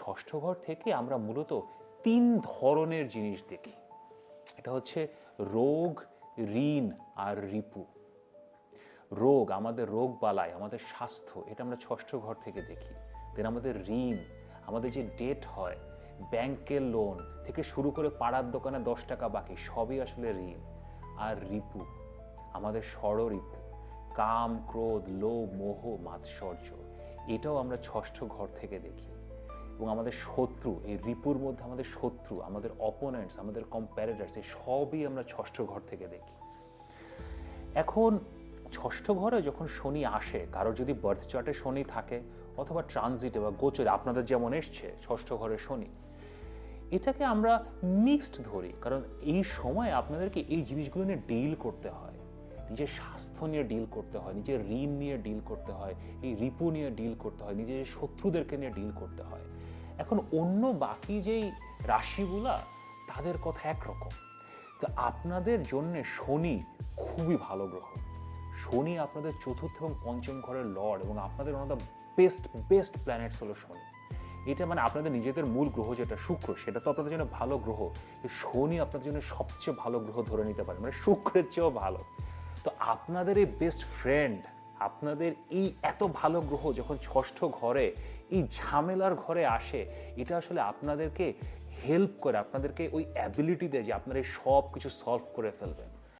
ষষ্ঠ ঘর থেকে আমরা মূলত তিন ধরনের জিনিস দেখি। এটা হচ্ছে রোগ, ঋণ আর রিপু। রোগ আমাদের রোগ বালায় আমাদের স্বাস্থ্য, এটা আমরা ষষ্ঠ ঘর থেকে দেখি। দেন আমাদের ঋণ, আমাদের যে ডেট হয়, ব্যাংকের লোন থেকে শুরু করে পাড়ার দোকানে দশ টাকা বাকি, সবই আসলে ঋণ। আর রিপু, আমাদের ষড়রিপু কাম, ক্রোধ, লোভ, মোহ, মাৎসর্য, এটাও আমরা ষষ্ঠ ঘর থেকে দেখি। এবং আমাদের শত্রু, এই রিপুর মধ্যে আমাদের শত্রু, আমাদের অপোনেন্টস আমাদের কম্প্যারেটার্স এই সবই আমরা ষষ্ঠ ঘর থেকে দেখি। এখন ষষ্ঠ ঘরে যখন শনি আসে কারও যদি বার্থ চার্টে শনি থাকে অথবা ট্রানজিটে বা গোচরে, আপনাদের যেমন এসছে, ষষ্ঠ ঘরে শনি, এটাকে আমরা মিক্সড ধরি। কারণ এই সময় আপনাদেরকে এই জিনিসগুলো নিয়ে ডিল করতে হয়। নিজের স্বাস্থ্য নিয়ে ডিল করতে হয়, নিজের ঋণ নিয়ে ডিল করতে হয়, এই রিপু নিয়ে ডিল করতে হয়, নিজের শত্রুদেরকে নিয়ে ডিল করতে হয়। এখন অন্য বাকি যেই রাশিগুলা, তাদের কথা একরকম। তো আপনাদের জন্য শনি খুবই ভালো গ্রহ। শনি আপনাদের চতুর্থ এবং পঞ্চম ঘরের লর্ড এবং আপনাদের one the best best planets হলো শনি। এটা মানে আপনাদের নিজেদের মূল গ্রহ যেটা, শুক্র, সেটা তো আপনাদের জন্য ভালো গ্রহ। শনি আপনাদের জন্য সবচেয়ে ভালো গ্রহ ধরে নিতে পারে। মানে শুক্রের চেয়েও ভালো। তো আপনাদের এই বেস্ট ফ্রেন্ড আপনাদের এই এত ভালো গ্রহ যখন ষষ্ঠ ঘরে, এই ঝামেলার ঘরে আসে, এটা আসলে আপনাদেরকে হেল্প করে, আপনাদেরকে ওই অ্যাবিলিটি দেয় যে আপনারা সব কিছু সলভ করে ফেলবেন।